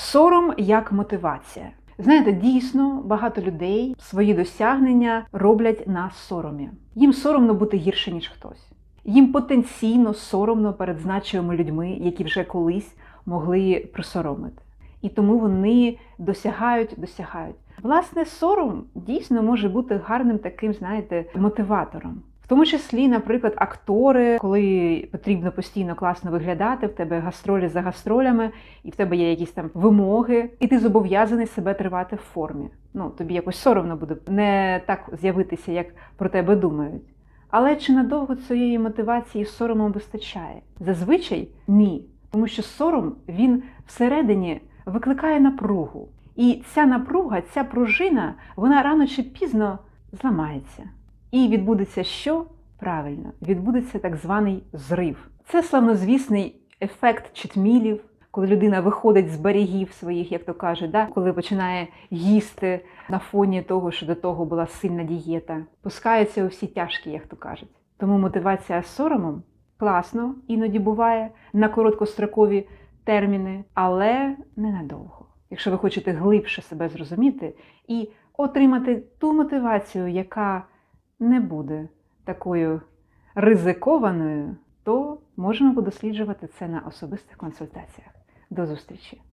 Сором як мотивація. Знаєте, дійсно багато людей свої досягнення роблять на соромі. Їм соромно бути гірше, ніж хтось. Їм потенційно соромно перед значимими людьми, які вже колись могли присоромити. І тому вони досягають, досягають. Власне, сором дійсно може бути гарним таким, знаєте, мотиватором. В тому числі, наприклад, актори, коли потрібно постійно класно виглядати, в тебе гастролі за гастролями, і в тебе є якісь там вимоги, і ти зобов'язаний себе тривати в формі. Ну тобі якось соромно буде не так з'явитися, як про тебе думають. Але чи надовго цієї мотивації соромом вистачає? Зазвичай ні. Тому що сором він всередині викликає напругу. І ця напруга, ця пружина, вона рано чи пізно зламається. І відбудеться що? Правильно, відбудеться так званий зрив. Це славнозвісний ефект читмілів, коли людина виходить з берегів своїх, як то кажуть, да? коли починає їсти на фоні того, що до того була сильна дієта, пускається у всі тяжкі, як то кажуть. Тому мотивація соромом класно іноді буває на короткострокові терміни, але ненадовго. Якщо ви хочете глибше себе зрозуміти і отримати ту мотивацію, яка не буде такою ризикованою, то можемо досліджувати це на особистих консультаціях. До зустрічі!